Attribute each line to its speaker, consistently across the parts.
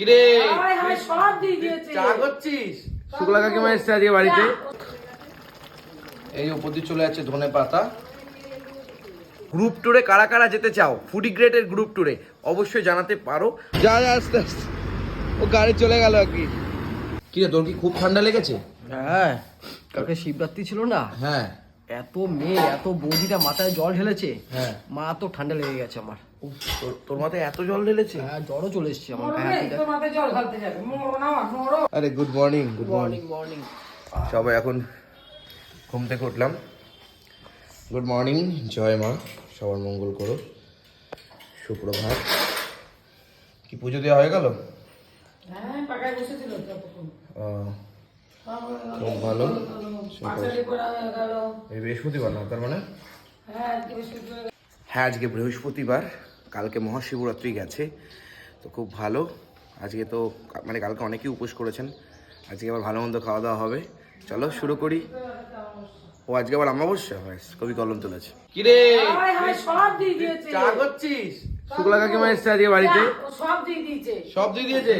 Speaker 1: কিরে?
Speaker 2: সব দিয়ে দিয়েছে।
Speaker 1: চা করছিস শুক্লা কাকিমা এসছে আজকে বাড়িতে। এই উপর দিয়ে চলে যাচ্ছে ধনে পাতা। গ্রুপ ট্যুরে কারা কারা যেতে চাও? ফুডি গ্রেডের গ্রুপ ট্যুরে অবশ্যই জানাতে পারো। যা যা আস্তে আস্তে। ও গাড়ি চলে গেল আর কি। কি রে তোর কি খুব ঠান্ডা লেগেছে?
Speaker 3: হ্যাঁ কালকে শিবরাত্রি ছিল না?
Speaker 1: হ্যাঁ।
Speaker 3: এত মেয়ে এত বৌদিটা মাথায় জল ঢেলেছে।
Speaker 1: হ্যাঁ।
Speaker 3: মা তো ঠান্ডা লেগে গেছে আমার।
Speaker 1: তোর- তোর মাথায় এত জল ঢেলেছে?
Speaker 3: হ্যাঁ জ্বরও চলে এসছে আমার গায়ে
Speaker 2: তোর মাথায় জল ঢালতে যাবে। মরো না মরো
Speaker 1: আরে good morning good morning
Speaker 3: morning morning
Speaker 1: সবাই এখন ঘুম থেকে উঠলাম। গুড মর্নিং জয় মা সবার মঙ্গল করো। সুপ্রভাত। কি পুজো দেওয়া হয়ে গেল?
Speaker 2: হ্যাঁ
Speaker 1: খুব ভালো।
Speaker 2: পাঁচালি করা হয়ে গেল।
Speaker 1: এই বৃহস্পতিবার না তার মানে?
Speaker 2: হ্যাঁ আজকে বৃহস্পতিবার।
Speaker 1: হ্যাঁ আজকে বৃহস্পতিবার। কালকে মহাশিবরাত্রি গেছে তো খুব ভালো। আজকে তো মানে কালকে অনেকেই উপোস করেছেন আজকে আবার ভালো মন্দ খাওয়া দাওয়া হবে। চলো শুরু করি। ও আজকে আবার আমাবস্যা ব্যাস কবি কলম তুলেছে। কিরে?
Speaker 2: হায় সব
Speaker 1: চা করছিস? শুক্লা কাকিমা এসছে আজকে বাড়িতে।
Speaker 2: সব দিয়ে দিয়েছে।
Speaker 1: সব দিয়ে দিয়েছে?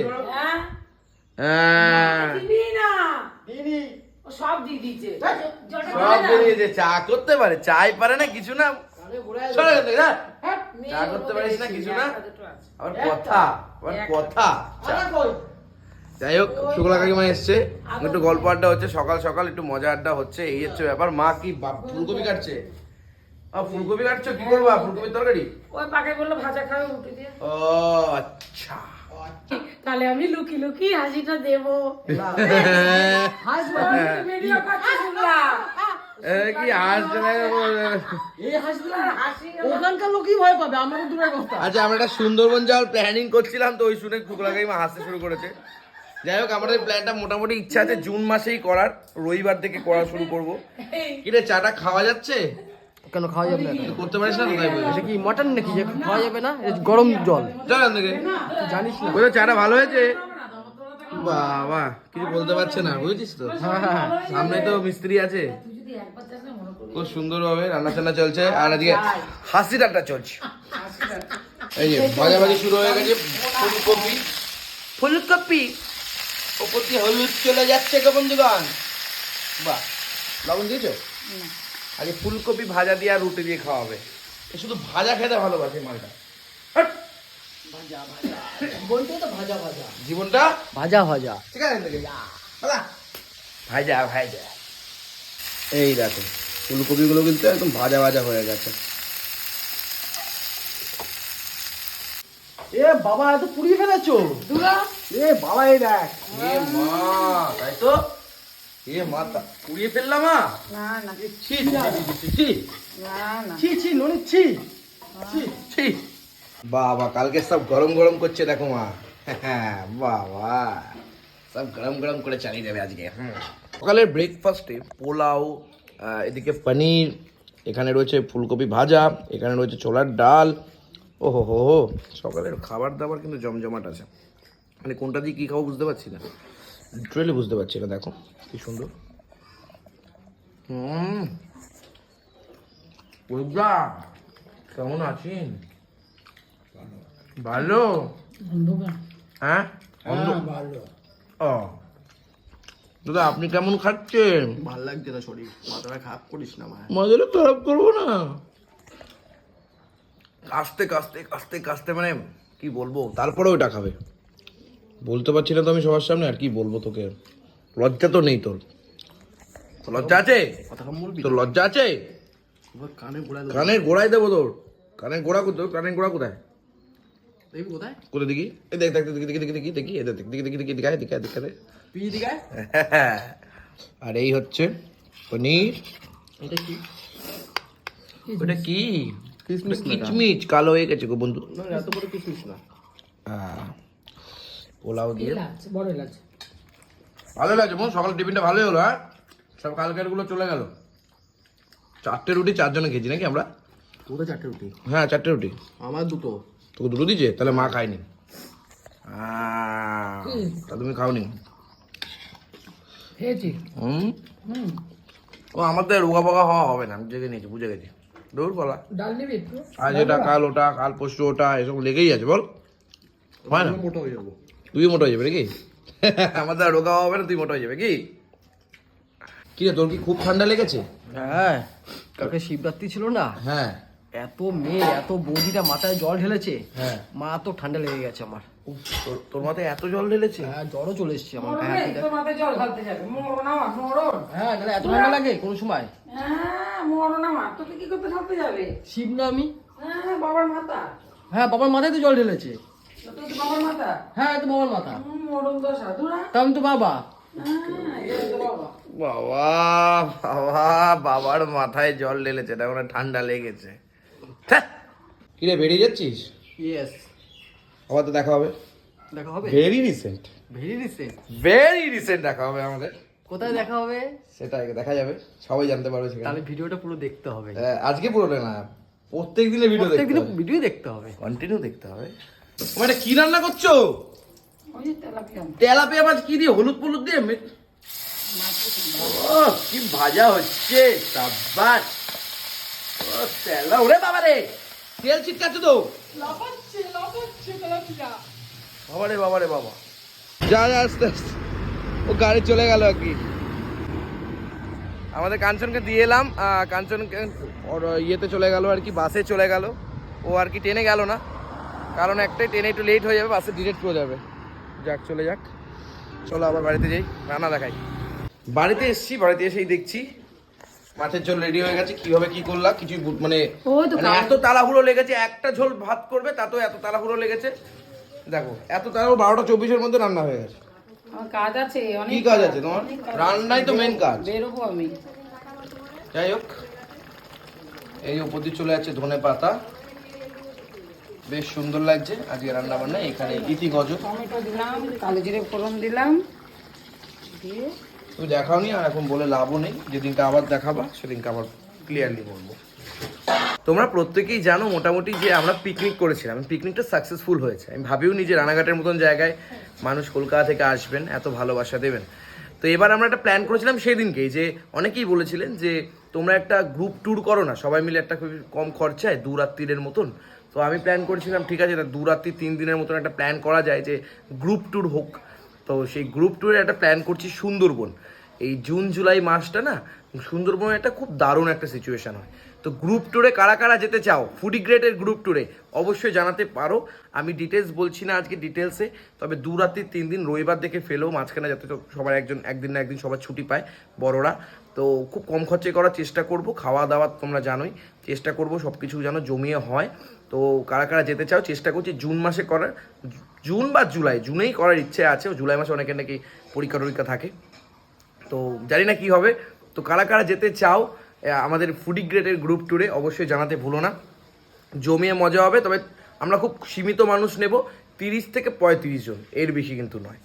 Speaker 2: হ্যাঁ। সব দিয়ে দিয়েছে।
Speaker 1: সব দিয়ে দিয়েছে। চা করতে পারে চাই পারে না কিছু না। চা করতে পারিস না কিছু না। আবার কথা আবার। কথা। যাই হোক শুক্লা কাকিমা এসছে। একটু গল্প আড্ডা হচ্ছে সকাল সকাল একটু মজা আড্ডা হচ্ছে এই হচ্ছে ব্যাপার। মা কি বাপ- ফুলকপি কাটছে? আ, ফুলকপি কাটছো? কি করবা? ফুলকপির তরকারি?
Speaker 2: ওই পাকায় বলল ভাজা খাবে উঠে দিয়ে।
Speaker 1: ও আচ্ছা।
Speaker 2: তাহলে আমি লুকি লুকি হাসিটা দেবো। ভিডিও করতে শুনলাম।
Speaker 1: কি হাসছে না
Speaker 3: এই হাসি
Speaker 2: হাসি
Speaker 3: ওখানকার লোকই ভয় পাবে আমার দূরের কথা
Speaker 1: আচ্ছা আমরা একটা সুন্দরবন যাওয়ার প্ল্যানিং করছিলাম তো ওই শুনে হাসতে শুরু করেছে যাই হোক আমাদের প্ল্যানটা মোটামুটি ইচ্ছা আছে জুন মাসেই করার রবিবার থেকে করা শুরু করব কিরে চাটা খাওয়া যাচ্ছে
Speaker 3: কেন খাওয়া যাবে না
Speaker 1: করতে পারিস না তাই।
Speaker 3: কি মটন নাকি যে খাওয়া যাবে না গরম জল জানিস না
Speaker 1: বলছো চাটা ভালো হয়েছে বাবা কিছু বলতে পারছে না বুঝেছিস তো
Speaker 3: হ্যাঁ হ্যাঁ
Speaker 1: সামনে তো মিস্ত্রি আছে খুব সুন্দর ভাবে রান্না টান্না চলছে। আর এদিকে হাসি ঠাট্টা চলছে। এই যে ভাজাভাজি শুরু হয়ে গেছে। ফুলকপি ফুলকপি ওপর দিয়ে হলুদ চলে যাচ্ছে গো বন্ধুগণ। বাহ লবণ দিয়েছ? আগে ফুলকপি ভাজা দিয়ে আর রুটি দিয়ে খাওয়া হবে এ শুধু ভাজা খেতে ভালোবাসে মালটা। হাট!
Speaker 3: বলতে তো ভাজা ভাজা।
Speaker 1: জীবনটা?
Speaker 3: ভাজা ভাজা।
Speaker 1: ঠিক আছে। ভাজা ভাজা। এই দেখো ফুলকপিগুলো কিন্তু একদম ভাজা ভাজা হয়ে গেছে।
Speaker 3: এ বাবা এত পুড়িয়ে ফেলেছো? এ বাবা এই দেখ।
Speaker 1: এ মা তাই তো? এ মা পুড়িয়ে ফেললাম মা?
Speaker 2: না না।
Speaker 1: ছি ছি, ছি, ছি, ছি,
Speaker 3: ননি।
Speaker 1: বাবা কালকে সব গরম গরম করছে দেখো মা। বাবা। সব গরম গরম করে চালিয়ে দেবে আজকে হুম। সকালের ব্রেকফাস্টে পোলাও এদিকে পনির এখানে রয়েছে ফুলকপি ভাজা এখানে রয়েছে ছোলার ডাল। ও হো হো হো সকালের খাবার দাবার কিন্তু জমজমাট আছে। মানে কোনটা দিয়ে কী খাব বুঝতে পারছি না। লিটারেলি বুঝতে পারছি না দেখো কি সুন্দর। হুম। কেমন আছেন? ভালো? হ্যাঁ? ভালো। ও। দাদা আপনি কেমন খাচ্ছেন
Speaker 3: ভালো লাগছে না শরীর মাথাটা খারাপ করিস না ভাই
Speaker 1: মজাটা খারাপ করব না কাস্তে কাস্তে কাস্তে কাস্তে মানে কি বলব তারপরে ওটা খাবে বলতে পারছি না তো আমি সবার সামনে আর কি বলব তোকে লজ্জা তো নেই তোর লজ্জা আছে
Speaker 3: কথা বলবি
Speaker 1: তোর লজ্জা আছে
Speaker 3: কানে
Speaker 1: কানের গোড়ায় দেবো তোর কানের গোড়া কোথায় কানের গোড়া কোথায়
Speaker 3: কোথায়
Speaker 1: কোথায় দেখি এই দেখ দেখ দেখি দেখি দেখি দেখি দেখি দেখ দেখি দেখি দেখি দেখায় দেখায় দেখায়
Speaker 3: পিজি দিকে
Speaker 1: আর এই হচ্ছে পনির।
Speaker 3: এটা কি?
Speaker 1: ওটা কি? কিচমিচ কালো হয়ে গেছে গো বন্ধু।
Speaker 3: এত বড় কিসমিস না।
Speaker 1: হ্যাঁ। পোলাও দিয়ে।
Speaker 2: বড় লাগছে
Speaker 1: ভালো লাগছে মো সকাল টিফিনটা ভালোই হলো হ্যাঁ? সব কালকেরগুলো চলে গেল। চারটে রুটি চারজনে খেয়েছি নাকি আমরা?
Speaker 3: তোদের চারটে রুটি?
Speaker 1: হ্যাঁ চারটে রুটি।
Speaker 3: আমার দুটো।
Speaker 1: তোকে দুটো দিয়েছে? তাহলে মা খায়নি। তা তুমি খাওনি?
Speaker 2: খেয়েছি।
Speaker 1: হুম?
Speaker 2: হুম।
Speaker 1: ও আমাদের রোগা পোগা হওয়া হবে না আমি জেগে নিয়েছি বুঝে গেছি। দৌড় বলা
Speaker 2: ডাল নিবি একটু?
Speaker 1: আজ এটা কাল ওটা কাল পরশু ওটা এসব লেগেই আছে বল। হয় না?
Speaker 3: মোটা হয়ে যাব।
Speaker 1: তুই মোটা হয়ে যাবে নাকি? আমাদের আর রোগা হবে না তুই মোটা হয়ে যাবে কি কি রে তোর কি খুব ঠান্ডা লেগেছে?
Speaker 3: হ্যাঁ। কালকে শিবরাত্রি ছিল না?
Speaker 1: হ্যাঁ।
Speaker 3: এত মেয়ে এত বৌদিটা মাথায় জল ঢেলেছে
Speaker 1: হ্যাঁ।
Speaker 3: মা তো ঠান্ডা লেগে গেছে আমার।
Speaker 1: উফ, তোর- তোর মাথায় এত জল ঢেলেছে?
Speaker 3: হ্যাঁ জ্বরও চলে এসছে আমার। গায়ে
Speaker 2: মাথায় জল ঢালতে যাবে।
Speaker 3: হ্যাঁ তাহলে এত ঠান্ডা লাগে কোন সময়?
Speaker 2: হ্যাঁ মরণ আমার। তোকে কি করতে ঢালতে যাবে?
Speaker 3: শিব না আমি
Speaker 2: হ্যাঁ বাবার মাথা।
Speaker 3: হ্যাঁ বাবার মাথায় তো জল ঢেলেছে।
Speaker 2: তো তুই তো বাবার মাথা?
Speaker 3: হ্যাঁ তো বাবার মাথা।
Speaker 2: মরণ দশা দুরা
Speaker 3: তা আমি তো বাবা।
Speaker 2: হ্যাঁ তো বাবা।
Speaker 1: বাবা বাবা বাবার মাথায় জল ঢেলেছে এটা মানে ঠান্ডা লেগেছে। কি রে বেরিয়ে যাচ্ছিস?
Speaker 3: ইয়েস
Speaker 1: আবার তো দেখা হবে।
Speaker 3: দেখা হবে?
Speaker 1: Very recent
Speaker 3: very recent
Speaker 1: very recent দেখা হবে আমাদের।
Speaker 3: কোথায় দেখা হবে?
Speaker 1: সেটা দেখা যাবে। সবাই জানতে পারবে সেখানে।
Speaker 3: তাহলে ভিডিওটা পুরো দেখতে হবে।
Speaker 1: হ্যাঁ, আজকে পুরোটা না প্রত্যেক দিনে ভিডিও দেখতে
Speaker 3: প্রত্যেকদিন
Speaker 1: হবে।
Speaker 3: ভিডিও দেখতে হবে।
Speaker 1: কন্টিনিউ দেখতে হবে। তোমার এটা কি রান্না করছ?
Speaker 2: ওই যে তেলাপিয়া।
Speaker 1: তেলাপিয়া মাছ কি দিয়ে? হলুদ ফলুদ দিয়ে? কি ভাজা হচ্ছে সাবাস ওরে বাবা রে তেল ছিটকাচ্ছে তো? বাবা রে বাবা রে বাবা। যা যা আস্তে আস্তে। ও গাড়ি চলে গেল আর কি। আমাদের কাঞ্চনকে দিয়ে এলাম আহ, কাঞ্চনকে ওর ইয়েতে চলে গেল আর কি বাসে চলে গেল। ও আর কি ট্রেনে গেল না কারণ একটাই ট্রেনে একটু লেট হয়ে যাবে বাসে ডিরেক্ট করে যাবে। যাক চলে যাক। চলো আবার বাড়িতে যাই রান্না দেখাই। বাড়িতে এসছি বাড়িতে এসেই দেখছি। মাছের ঝোল রেডি হয়ে গেছে কীভাবে কি করলা কিছু মানে মানে এত তাড়াহুড়ো লেগেছে একটা ঝোল ভাত করবে তাতেও এত তাড়াহুড়ো লেগেছে। দেখো এত তাড়াহুড়ো বারোটা চব্বিশের মধ্যে রান্না হয়ে গেছে।
Speaker 2: কাজ আছে অনেক
Speaker 1: কি কাজ আছে তোমার? রান্নাই তো মেন কাজ।
Speaker 2: বেরোবো আমি।
Speaker 1: যাই হোক এই উপর দিয়ে চলে যাচ্ছে ধনে পাতা। বেশ সুন্দর লাগছে আজকে রান্না বান্না এখানে ইতি গজ
Speaker 2: টমেটো দিলাম কালো জিরে ফোড়ন দিলাম দিয়ে
Speaker 1: তুমি দেখাওনি আর এখন বলে লাভও নেই। যেদিনকে আবার দেখাবা সেদিনকে আবার ক্লিয়ারলি বলব। তোমরা প্রত্যেকেই জানো মোটামুটি যে আমরা পিকনিক করেছিলাম। পিকনিকটা সাকসেসফুল হয়েছে। আমি ভাবিও নি যে রানাঘাটের মতন জায়গায় মানুষ কলকাতা থেকে আসবেন, এত ভালোবাসা দেবেন। তো এবার আমরা একটা প্ল্যান করেছিলাম সেদিনকেই যে অনেকেই বলেছিলেন যে তোমরা একটা গ্রুপ ট্যুর করো না। সবাই মিলে একটা খুবই কম খরচায় দু রাত্রিরের মতন। তো আমি প্ল্যান করেছিলাম, ঠিক আছে তা দু রাত্রি তিন দিনের মতন একটা প্ল্যান করা যায় যে গ্রুপ ট্যুর হোক। তো সেই গ্রুপ ট্যুরে একটা প্ল্যান করছি সুন্দরবন। এই জুন জুলাই মাসটা না সুন্দরবনে একটা খুব দারুণ একটা সিচুয়েশন হয়। তো গ্রুপ ট্যুরে কারা কারা যেতে চাও? ফুডি গ্রেডের গ্রুপ ট্যুরে অবশ্যই জানাতে পারো। আমি ডিটেলস বলছি না আজকে ডিটেলসে তবে দু রাত্রি, তিন দিন রবিবার দেখে ফেলো, মাঝখানে যাতে সবার একজন, একদিন না একদিন সবার ছুটি পায় বড়রা। তো খুব কম খরচে করার চেষ্টা করব, খাওয়া দাওয়া তোমরা জানোই, চেষ্টা করব সব কিছু যেন জমিয়ে হয়। তো কারা কারা যেতে চাও, চেষ্টা করছি জুন মাসে করার জুন বা জুলাই, জুনেই করার ইচ্ছে আছে জুলাই মাসে অনেকের নাকি পরীক্ষা টরীক্ষা থাকে। তো জানি না কি হবে। তো কারা কারা যেতে চাও আমাদের ফুডি গ্রেডের গ্রুপ ট্যুরে অবশ্যই জানাতে ভুলো না। জমিয়ে মজা হবে, তবে আমরা খুব সীমিত মানুষ নেব, তিরিশ থেকে পঁয়ত্রিশ জন, এর বেশি কিন্তু নয়।